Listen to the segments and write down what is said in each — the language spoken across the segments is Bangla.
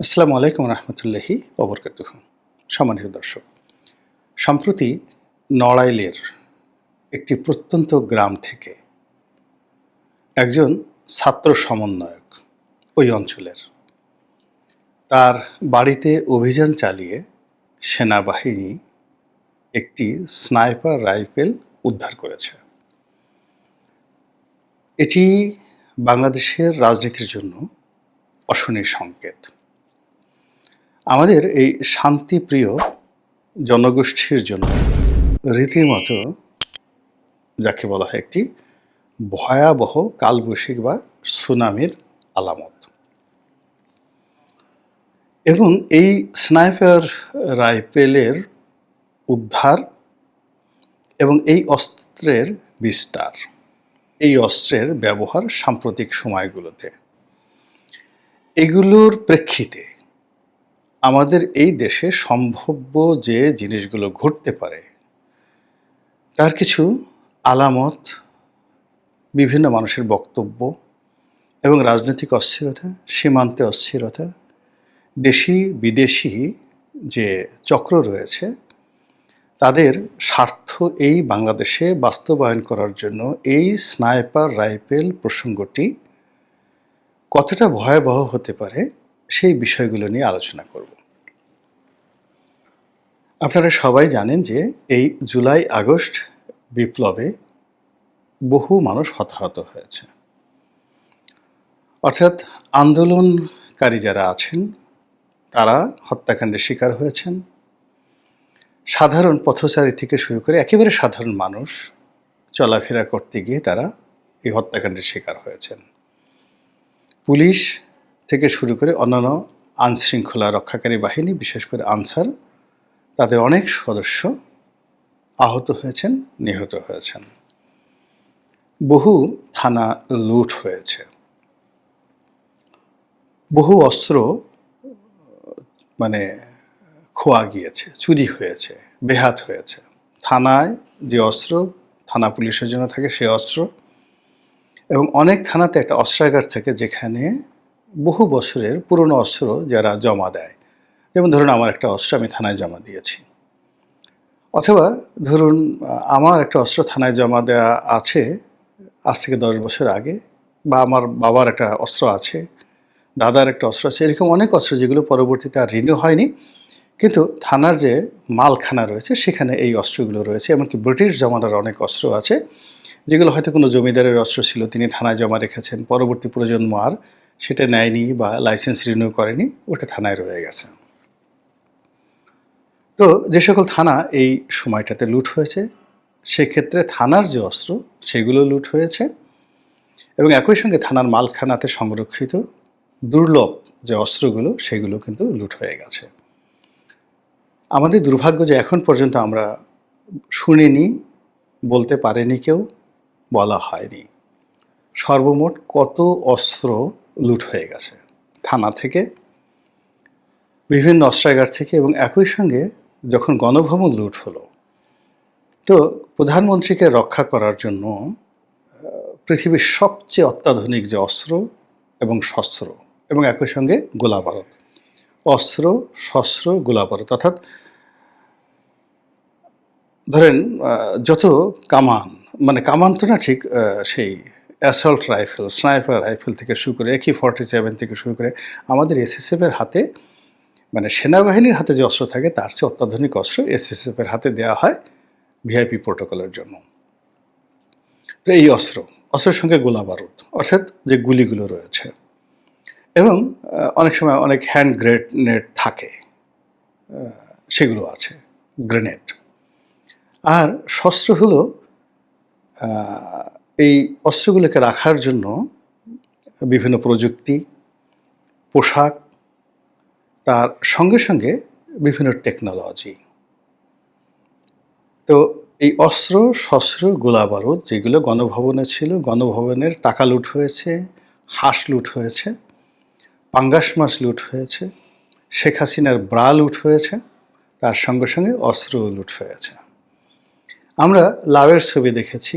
আসসালামু আলাইকুম রহমতুল্লাহি অবরকাতুহ সম্মানিত দর্শক, সম্প্রতি নড়াইলের একটি প্রত্যন্ত গ্রাম থেকে একজন ছাত্র সমন্বয়ক ওই অঞ্চলের তার বাড়িতে অভিযান চালিয়ে সেনাবাহিনী একটি স্নাইপার রাইফেল উদ্ধার করেছে। এটি বাংলাদেশের রাজনীতির জন্য অশনির সংকেত। আমাদের এই শান্তিপ্রিয় জনগোষ্ঠীর জন্য রীতিমতো যাকে বলা হয় একটি ভয়াবহ কালবৈশাখী বা সুনামির আলামত। এবং এই স্নাইপার রাইফেলের উদ্ধার এবং এই অস্ত্রের বিস্তার, এই অস্ত্রের ব্যবহার সাম্প্রতিক সময়গুলোতে, এগুলোর প্রেক্ষিতে আমাদের এই দেশে সম্ভাব্য যে জিনিসগুলো ঘটতে পারে, তার কিছু আলামত, বিভিন্ন মানুষের বক্তব্য এবং রাজনৈতিক অস্থিরতা, সীমান্তে অস্থিরতা, দেশি, বিদেশি যে চক্র রয়েছে, তাদের স্বার্থ এই বাংলাদেশে বাস্তবায়ন করার জন্য এই স্নাইপার রাইফেল প্রসঙ্গটি কতটা ভয়াবহ হতে পারে সেই বিষয়গুলো নিয়ে আলোচনা করব। আপনারা সবাই জানেন যে এই জুলাই, আগস্ট বিপ্লবে বহু মানুষ হতাহত হয়েছে। অর্থাৎ আন্দোলনকারী যারা আছেন, তারা হত্যাকাণ্ডের শিকার হয়েছেন। সাধারণ পথচারী থেকে শুরু করে একেবারে সাধারণ মানুষ চলাফেরা করতে গিয়ে তারা এই হত্যাকাণ্ডের শিকার হয়েছেন। পুলিশ থেকে শুরু করে অন্যান্য আইনশৃঙ্খলা রক্ষাকারী বাহিনী, বিশেষ করে আনসার, তাদের অনেক সদস্য আহত হয়েছেন, নিহত হয়েছেন। বহু থানা লুট হয়েছে। বহু অস্ত্র মানে খোয়া গিয়েছে, চুরি হয়েছে, বেহাত হয়েছে। থানায় যে অস্ত্র, থানা পুলিশের জন্য থাকে সে অস্ত্র। এবং অনেক থানাতে একটা অস্ত্রাগার থাকে যেখানে বহু বছরের পুরনো অস্ত্র যারা জমা দেয়। যেমন ধরুন আমার একটা অস্ত্র আমি থানায় জমা দিয়েছি। অথবা ধরুন, আমার একটা অস্ত্র থানায় জমা দেওয়া আছে, আজ থেকে দশ বছর আগে, বা আমার বাবার একটা অস্ত্র আছে, দাদার একটা অস্ত্র আছে, এরকম অনেক অস্ত্র যেগুলো পরবর্তীতে আর রিনিউ হয়নি। কিন্তু থানার যে মালখানা রয়েছে, সেখানে এই অস্ত্রগুলো রয়েছে। এমনকি ব্রিটিশ জমানার অনেক অস্ত্র আছে, যেগুলো হয়তো কোনো জমিদারের অস্ত্র ছিল, তিনি থানায় জমা রেখেছেন। পরবর্তী প্রজন্ম আর সেটা নেয়নি বা লাইসেন্স রিনিউ করেনি, ওটা থানায় রয়ে গেছে। তো যে সকল থানা এই সময়টাতে লুট হয়েছে, সেক্ষেত্রে থানার যে অস্ত্র, সেগুলো লুট হয়েছে এবং একই সঙ্গে থানার মালখানাতে সংরক্ষিত দুর্লভ যে অস্ত্রগুলো, সেগুলো কিন্তু লুট হয়ে গেছে। আমাদের দুর্ভাগ্য যে এখন পর্যন্ত আমরা শুনিনি, বলতে পারেনি কেউ, বলা হয়নি। সর্বমোট কত অস্ত্র লুট হয়ে গেছে। থানা থেকে, বিভিন্ন অস্ত্রাগার থেকে এবং একই সঙ্গে যখন গণভবন লুট হলো, তো প্রধানমন্ত্রীকে রক্ষা করার জন্য পৃথিবীর সবচেয়ে অত্যাধুনিক যে অস্ত্র এবং শস্ত্র এবং একই সঙ্গে গোলা বারুদ অস্ত্র, শস্ত্র গোলা বারুদ অর্থাৎ ধরেন যত কামান মানে কামান তো না ঠিক সেই অ্যাসল্ট রাইফেল, স্নাইপার রাইফেল থেকে শুরু করে একই ফর্টি সেভেন থেকে শুরু করে, আমাদের এসএসএফের হাতে মানে সেনাবাহিনীর হাতে যে অস্ত্র থাকে, তার চেয়ে অত্যাধুনিক অস্ত্র এসএসএফের হাতে দেওয়া হয় ভিআইপি প্রোটোকলের জন্য। তো এই অস্ত্র, অস্ত্রের সঙ্গে গোলা বারুদ, অর্থাৎ যে গুলিগুলো রয়েছে। এবং অনেক সময় অনেক হ্যান্ড গ্রেনেড থাকে সেগুলো আছে, গ্রেনেড। আর শস্ত্র হলো এই অস্ত্রগুলোকে রাখার জন্য বিভিন্ন প্রযুক্তি, পোশাক, তার সঙ্গে সঙ্গে বিভিন্ন টেকনোলজি তো এই অস্ত্র, শস্ত্র, গোলা বারুদ যেগুলো গণভবনে ছিল, গণভবনের টাকা লুট হয়েছে, হাঁস লুট হয়েছে, পাঙ্গাস মাছ লুট হয়েছে, শেখ হাসিনার ব্রা লুট হয়েছে, তার সঙ্গে সঙ্গে অস্ত্র লুট হয়েছে। আমরা লাভের ছবি দেখেছি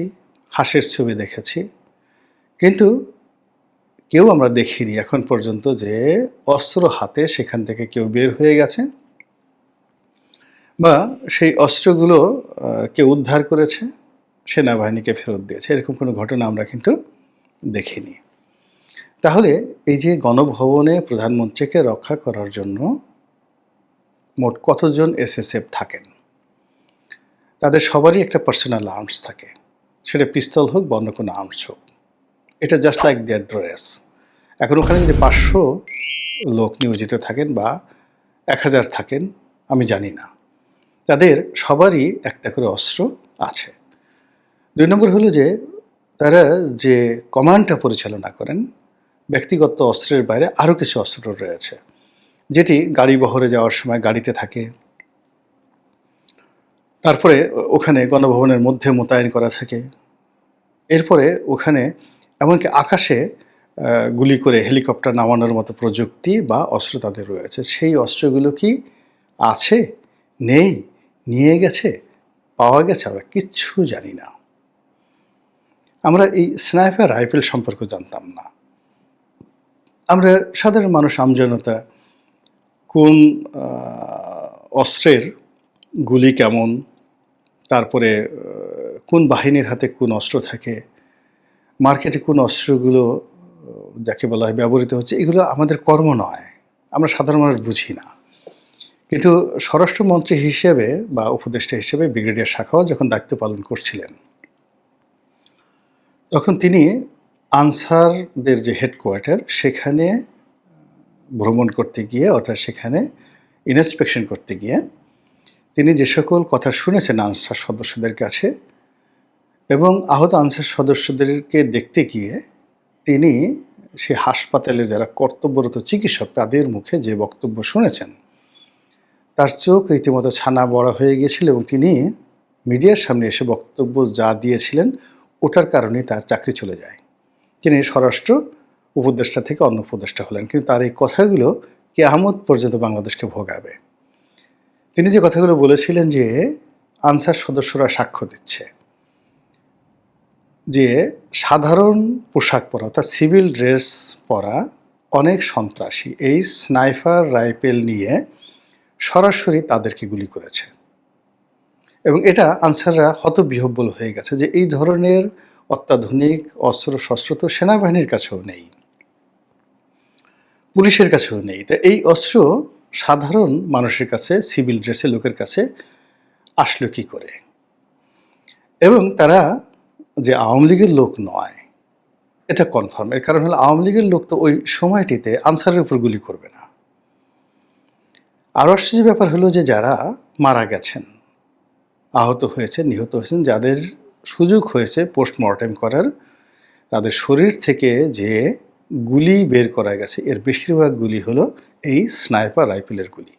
হাঁসের ছবি দেখেছি। কিন্তু কেউ আমরা দেখিনি এখন পর্যন্ত যে অস্ত্র হাতে সেখান থেকে কেউ বের হয়ে গেছে বা সেই অস্ত্রগুলো কেউ উদ্ধার করেছে, সেনাবাহিনীকে ফেরত দিয়েছে। এরকম কোনো ঘটনা আমরা কিন্তু দেখিনি। তাহলে এই যে গণভবনে প্রধানমন্ত্রীকে রক্ষা করার জন্য মোট কতজন এসএসএফ থাকেন? তাদের সবারই একটা পার্সোনাল আর্মস থাকে। সেটা পিস্তল হোক বা অন্য কোনো আর্মস হোক। এটা জাস্ট লাইক দেয়ার ড্রেস এখন ওখানে যদি পাঁচশো লোক নিয়োজিত থাকেন বা এক হাজার থাকেন, আমি জানি না। তাদের সবারই একটা করে অস্ত্র আছে। দুই নম্বর হলো যে, তারা যে কমান্ডটা পরিচালনা করেন, ব্যক্তিগত অস্ত্রের বাইরে আরও কিছু অস্ত্র রয়েছে। যেটি গাড়ি বহরে যাওয়ার সময় গাড়িতে থাকে তারপরে ওখানে গণভবনের মধ্যে মোতায়েন করা থাকে। এরপরে ওখানে এমনকি আকাশে গুলি করে হেলিকপ্টার নামানোর মতো প্রযুক্তি বা অস্ত্র তাদের রয়েছে। সেই অস্ত্রগুলো কি আছে? নেই? নিয়ে গেছে? পাওয়া গেছে? আমরা কিচ্ছু জানি না। আমরা এই স্নাইপার রাইফেল সম্পর্কে জানতাম না। আমরা সাধারণ মানুষ, আমজনতা, কোন অস্ত্রের গুলি কেমন? তারপরে কোন বাহিনীর হাতে কোন অস্ত্র থাকে? মার্কেটে কোন অস্ত্রগুলো যাকে বলা হয় ব্যবহৃত হচ্ছে, এগুলো আমাদের কর্ম নয়। আমরা সাধারণ মানুষ বুঝি না। কিন্তু স্বরাষ্ট্রমন্ত্রী হিসেবে বা উপদেষ্টা হিসেবে ব্রিগেডিয়ার শাখাও যখন দায়িত্ব পালন করছিলেন, তখন তিনি আনসারদের যে হেডকোয়ার্টার, সেখানে ভ্রমণ করতে গিয়ে অর্থাৎ সেখানে ইনস্পেকশন করতে গিয়ে তিনি যে সকল কথা শুনেছেন আনসার সদস্যদের কাছে এবং আহত আনসার সদস্যদেরকে দেখতে গিয়ে তিনি সে হাসপাতালে যারা কর্তব্যরত চিকিৎসক তাদের মুখে যে বক্তব্য শুনেছেন, তার চোখ রীতিমতো ছানা বড় হয়ে গিয়েছিল এবং তিনি মিডিয়ার সামনে এসে বক্তব্য যা দিয়েছিলেন ওটার কারণে তার চাকরি চলে যায়। তিনি স্বরাষ্ট্র উপদেষ্টা থেকে অন্য উপদেষ্টা হলেন, কিন্তু তার এই কথাগুলো কেয়ামত পর্যন্ত বাংলাদেশকে ভোগাবে। তিনি যে কথাগুলো বলেছিলেন যে আনসার সদস্যরা সাক্ষ্য দিচ্ছে, যে সাধারণ পোশাক পরা অর্থাৎ সিভিল ড্রেস পরা অনেক সন্ত্রাসী এই স্নাইফার রাইফেল নিয়ে সরাসরি তাদেরকে গুলি করেছে। এবং এটা আনসাররা হতবিহব্বল হয়ে গেছে যে এই ধরনের অত্যাধুনিক অস্ত্র শস্ত্র তো সেনাবাহিনীর কাছেও নেই, পুলিশের কাছেও নেই। তা এই অস্ত্র সাধারণ মানুষের কাছে, সিভিল ড্রেসে লোকের কাছে আসলো কি করে? এবং তারা যে আওয়ামী লীগের লোক নয়, এটা কনফার্ম এর কারণ হলো আওয়ামী লীগের লোক তো ওই সময়টিতে আনসারের উপর গুলি করবে না। আরও আশ্চর্য ব্যাপার হলো যে যারা মারা গেছেন, আহত হয়েছে নিহত হয়েছেন, যাদের সুযোগ হয়েছে পোস্টমর্টেম করার, তাদের শরীর থেকে যে গুলি বের করা গেছে, এর বেশিরভাগ গুলি হলো এই স্নাইপার রাইফেলের গুলি।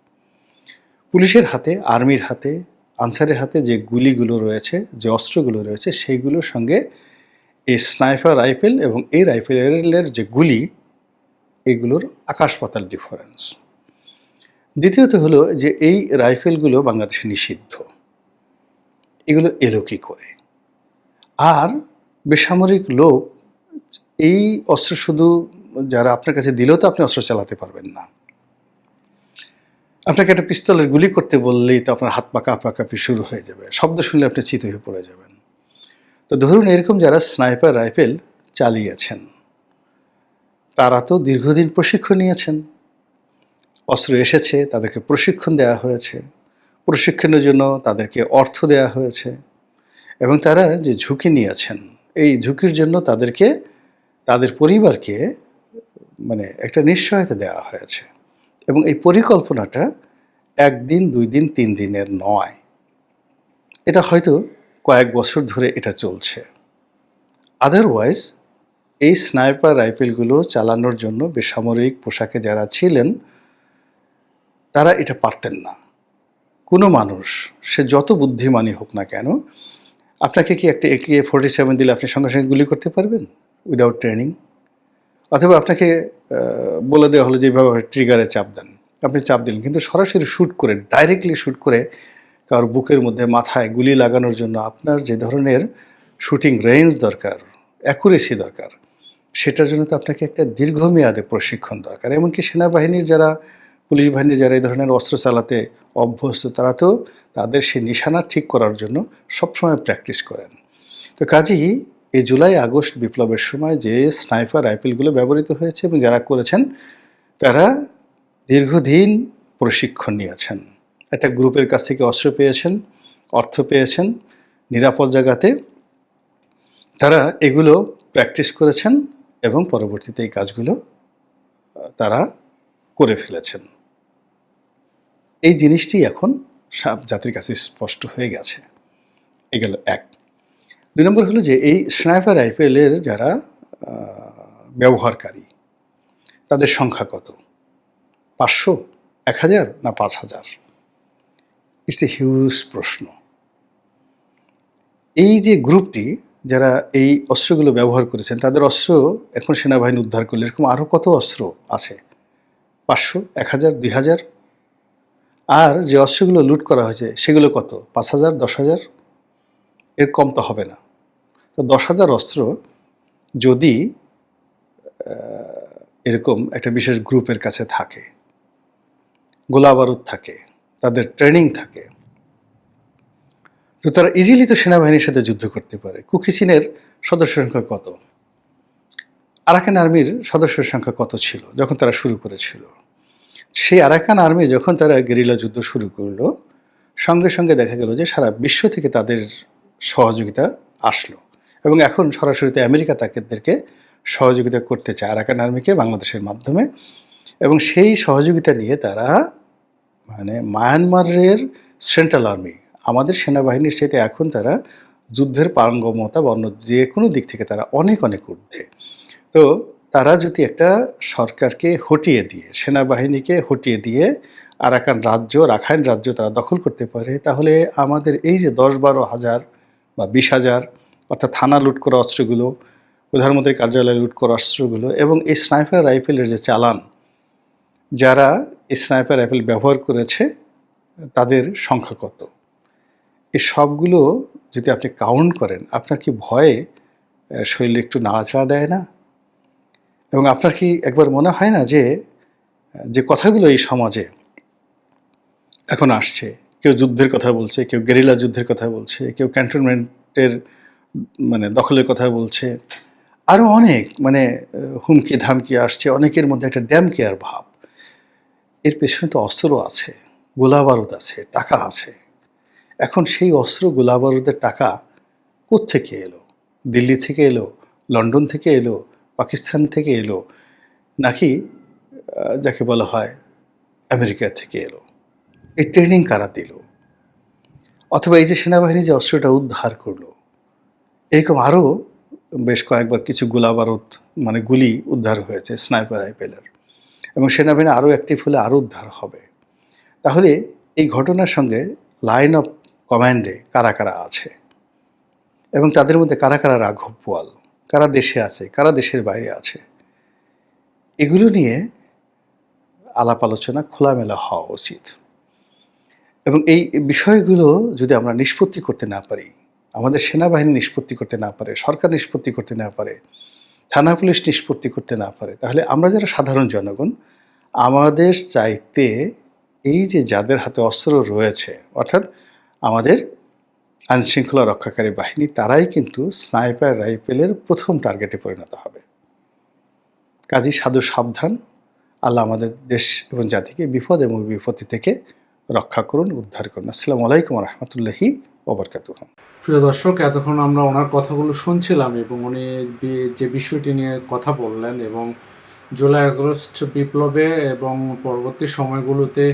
পুলিশের হাতে, আর্মির হাতে, আনসারের হাতে যে গুলিগুলো রয়েছে, যে অস্ত্রগুলো রয়েছে, সেইগুলোর সঙ্গে এই স্নাইপার রাইফেল এবং এই রাইফেলের যে গুলি, এগুলোর আকাশ পাতাল ডিফারেন্স দ্বিতীয়ত হলো যে এই রাইফেলগুলো বাংলাদেশে নিষিদ্ধ। এগুলো এলো কি করে? আর বেসামরিক লোক এই অস্ত্র শুধু যারা আপনার কাছে দিলেও তো আপনি অস্ত্র চালাতে পারবেন না। আপনাকে একটা পিস্তলের গুলি করতে বললেই তো আপনার হাত পা কাঁপাকাঁপি শুরু হয়ে যাবে। শব্দ শুনলে আপনি চিত হয়ে পড়ে যাবেন। তো ধরুন এরকম যারা স্নাইপার রাইফেল চালিয়েছেন, তারা তো দীর্ঘদিন প্রশিক্ষণ নিয়েছেন। অস্ত্র এসেছে, তাদেরকে প্রশিক্ষণ দেওয়া হয়েছে। প্রশিক্ষণের জন্য তাদেরকে অর্থ দেওয়া হয়েছে। এবং তারা যে ঝুঁকি নিয়েছেন, এই ঝুঁকির জন্য তাদেরকে, তাদের পরিবারকে মানে একটা নিশ্চয়তা দেওয়া হয়েছে। এবং এই পরিকল্পনাটা একদিন দুই দিন তিন দিনের নয়। এটা হয়তো কয়েক বছর ধরে এটা চলছে। আদারওয়াইজ এই স্নাইপার রাইফেলগুলো চালানোর জন্য বেসামরিক পোশাকে যারা ছিলেন, তারা এটা পারতেন না। কোনো মানুষ, সে যত বুদ্ধিমানই হোক না কেন, আপনাকে কি একটা একে ফোর্টি সেভেন দিলে আপনি সঙ্গে সঙ্গে গুলি করতে পারবেন? উইদাউট ট্রেনিং অথবা আপনাকে বলে দেওয়া হলো যে এইভাবে ট্রিগারে চাপ দেন। আপনি চাপ দিলেন, কিন্তু সরাসরি শ্যুট করে ডাইরেক্টলি শ্যুট করে কারোর বুকের মধ্যে, মাথায় গুলি লাগানোর জন্য আপনার যে ধরনের শুটিং রেঞ্জ দরকার অ্যাকুরেসি দরকার, সেটার জন্য তো আপনাকে একটা দীর্ঘমেয়াদে প্রশিক্ষণ দরকার। এমনকি সেনাবাহিনীর যারা, পুলিশ বাহিনী যারা এই ধরনের অস্ত্র চালাতে অভ্যস্ত, তারা তো তাদের সেই নিশানা ঠিক করার জন্য সবসময় প্র্যাকটিস করেন। তো কাজেই এই জুলাই, আগস্ট বিপ্লবের সময় যে স্নাইপার রাইফেলগুলো ব্যবহৃত হয়েছে এবং যারা করেছেন, তারা দীর্ঘদিন প্রশিক্ষণ নিয়েছেন। একটা গ্রুপের কাছ থেকে অস্ত্র পেয়েছেন, অর্থ পেয়েছেন, নিরাপদ জায়গাতে তারা এগুলো প্র্যাকটিস করেছেন এবং পরবর্তীতে এই কাজগুলো, তারা করে ফেলেছেন। এই জিনিসটি এখন জাতির কাছে স্পষ্ট হয়ে গেছে। এ গেল এক। দুই নম্বর হলো যে এই স্নাইপার রাইফেলের যারা ব্যবহারকারী, তাদের সংখ্যা কত? পাঁচশো? এক হাজার? না পাঁচ হাজার? ইটস এ হিউজ প্রশ্ন। এই যে গ্রুপটি, যারা এই অস্ত্রগুলো ব্যবহার করেছেন, তাদের অস্ত্র এখন সেনাবাহিনী উদ্ধার করলে এরকম আরও কত অস্ত্র আছে? পাঁচশো? এক হাজার? দুই হাজার? আর যে অস্ত্রগুলো লুট করা হয়েছে, সেগুলো কত? পাঁচ হাজার? দশ হাজার? এর কম তো হবে না। তো দশ হাজার অস্ত্র যদি এরকম একটা বিশেষ গ্রুপের কাছে থাকে, গোলা বারুদ থাকে, তাদের ট্রেনিং থাকে, তো তারা ইজিলি তো সেনাবাহিনীর সাথে যুদ্ধ করতে পারে। কুকি চীনের সদস্য সংখ্যা কত? আরাকান আর্মির সদস্যের সংখ্যা কত ছিল যখন তারা শুরু করেছিল? সেই আরাকান আর্মি যখন তারা গেরিলা যুদ্ধ শুরু করল, সঙ্গে সঙ্গে দেখা গেল যে সারা বিশ্ব থেকে তাদের সহযোগিতা আসলো। এবং এখন সরাসরি তো আমেরিকা তাদেরকে সহযোগিতা করতে চায় আরাকান আর্মিকে বাংলাদেশের মাধ্যমে। এবং সেই সহযোগিতা নিয়ে তারা মানে মায়ানমারের সেন্ট্রাল আর্মি, আমাদের সেনাবাহিনীর সাথে এখন তারা যুদ্ধের পারঙ্গমতা বা অন্য যে কোনো দিক থেকে তারা অনেক অনেক ঊর্ধ্বে। তো তারা যদি একটা সরকারকে হটিয়ে দিয়ে, সেনাবাহিনীকে হটিয়ে দিয়ে আরাকান রাজ্য, রাখাইন রাজ্য তারা দখল করতে পারে, তাহলে আমাদের এই যে দশ বারো হাজার বা বিশ হাজার অর্থাৎ থানা লুট করা অস্ত্রগুলো প্রধানমন্ত্রীর কার্যালয়ে লুট করা অস্ত্রগুলো এবং এই স্নাইপার রাইফেলের যে চালান, যারা এই স্নাইপার রাইফেল ব্যবহার করেছে, তাদের সংখ্যা কত? এই সবগুলো যদি আপনি কাউন্ট করেন, আপনার কি ভয়ে শরীরে একটু নাড়াচাড়া দেয় না? এবং আপনার কি একবার মনে হয় না যে যে কথাগুলো এই সমাজে এখন আসছে? কেউ যুদ্ধের কথা বলছে, কেউ গেরিলা যুদ্ধের কথা বলছে, কেউ ক্যান্টনমেন্টের মানে দখলের কথা বলছে। আরও অনেক মানে হুমকি ধামকি আসছে, অনেকের মধ্যে একটা ড্যাম কেয়ার ভাব। এর পেছনে তো অস্ত্র আছে, গোলাবারুদ আছে, টাকা আছে। এখন সেই অস্ত্র, গোলাবারুদের টাকা থেকে এলো? দিল্লি থেকে এলো? লন্ডন থেকে এলো? পাকিস্তান থেকে এলো? নাকি যাকে বলা হয়, আমেরিকা থেকে এলো? এই ট্রেনিং কারা দিল? অথবা এই যে সেনাবাহিনী যে অস্ত্রটা উদ্ধার করল এরকম আরও বেশ কয়েকবার কিছু গোলা বারুদ মানে গুলি উদ্ধার হয়েছে স্নাইপার রাইফেলের। এবং সেনাবাহিনী আরও অ্যাক্টিভ হলে আরও উদ্ধার হবে। তাহলে এই ঘটনার সঙ্গে লাইন অফ কমান্ডে কারা কারা আছে? এবং তাদের মধ্যে কারা কারা রাঘব পোয়াল? কারা দেশে আছে? কারা দেশের বাইরে আছে? এগুলো নিয়ে আলাপ আলোচনা খোলামেলা হওয়া উচিত। এবং এই বিষয়গুলো যদি আমরা নিষ্পত্তি করতে না পারি আমাদের সেনাবাহিনী নিষ্পত্তি করতে না পারে, সরকার নিষ্পত্তি করতে না পারে, থানা পুলিশ নিষ্পত্তি করতে না পারে, তাহলে আমরা যারা সাধারণ জনগণ, আমাদের চাইতে এই যে যাদের হাতে অস্ত্র রয়েছে, অর্থাৎ আমাদের আইনশৃঙ্খলা রক্ষাকারী বাহিনী, তারাই কিন্তু স্নাইপার রাইফেলের প্রথম টার্গেটে পরিণত হবে। কাজী সাধু সাবধান, আল্লাহ আমাদের দেশ এবং জাতিকে বিপদ এবং বিপত্তি থেকে রক্ষা করুন, উদ্ধার করুন। আসসালামু আলাইকুম রহমতুল্লাহি ওবরকাতুহ প্রিয় দর্শক, এতক্ষণ আমরা ওনার কথাগুলো শুনছিলাম এবং উনি যে বিষয়টি নিয়ে কথা বললেন এবং জুলাই আগস্ট বিপ্লবে এবং পরবর্তী সময়গুলোতে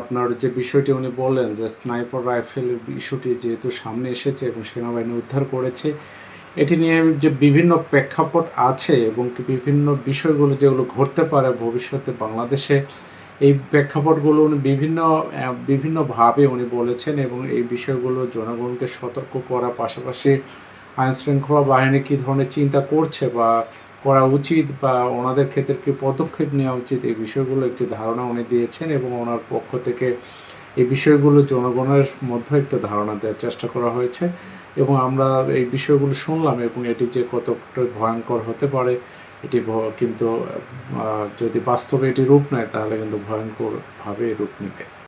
আপনার যে বিষয়টি উনি বললেন যে স্নাইপার রাইফেলের ইস্যুটি যেহেতু সামনে এসেছে এবং সেনাবাহিনী উদ্ধার করেছে, এটি নিয়ে যে বিভিন্ন প্রেক্ষাপট আছে এবং বিভিন্ন বিষয়গুলো যেগুলো ঘটতে পারে ভবিষ্যতে বাংলাদেশে এই প্রেক্ষাপটগুলো উনি বিভিন্ন বিভিন্নভাবে উনি বলেছেন এবং এই বিষয়গুলো জনগণকে সতর্ক করার পাশাপাশি আইন শৃঙ্খলা বাহিনী কী ধরনের চিন্তা করছে বা করা উচিত বা ওনাদের ক্ষেত্রে কী পদক্ষেপ নেওয়া উচিত, এই বিষয়গুলো একটি ধারণা উনি দিয়েছেন এবং ওনার পক্ষ থেকে এই বিষয়গুলো জনগণের মধ্যে একটা ধারণা দেওয়ার চেষ্টা করা হয়েছে এবং আমরা এই বিষয়গুলো শুনলাম এবং এটি যে কতটা ভয়ঙ্কর হতে পারে এটি কিন্তু যদি বাস্তবে এটি রূপ নেয় তাহলে কিন্তু ভয়ঙ্করভাবে রূপ নেবে।